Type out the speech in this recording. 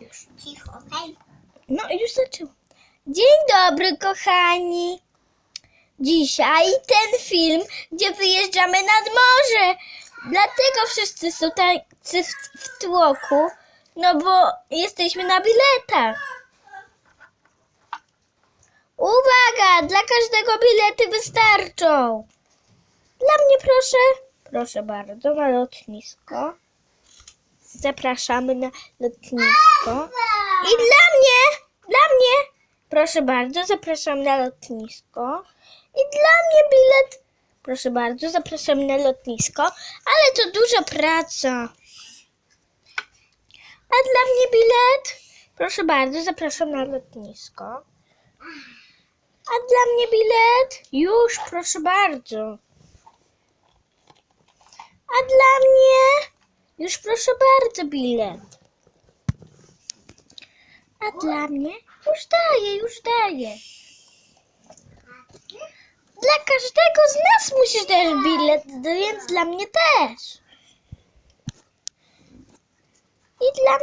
Już. Cicho, okej? No już zaczął. Dzień dobry, kochani. Dzisiaj ten film, gdzie wyjeżdżamy nad morze. Dlatego wszyscy są tacy w, w tłoku, no bo jesteśmy na biletach. Uwaga, dla każdego bilety wystarczą. Dla mnie proszę, proszę bardzo, na lotnisko. Zapraszamy na lotnisko. I dla mnie, dla mnie, proszę bardzo, zapraszam na lotnisko. I dla mnie bilet, proszę bardzo, zapraszam na lotnisko, ale to duża praca. A dla mnie bilet, proszę bardzo, zapraszam na lotnisko. A dla mnie bilet, już, proszę bardzo. A dla mnie, już proszę bardzo, bilet. A dla mnie? Już daję, już daję. Dla każdego z nas musisz dać bilet, więc dla mnie też. I dla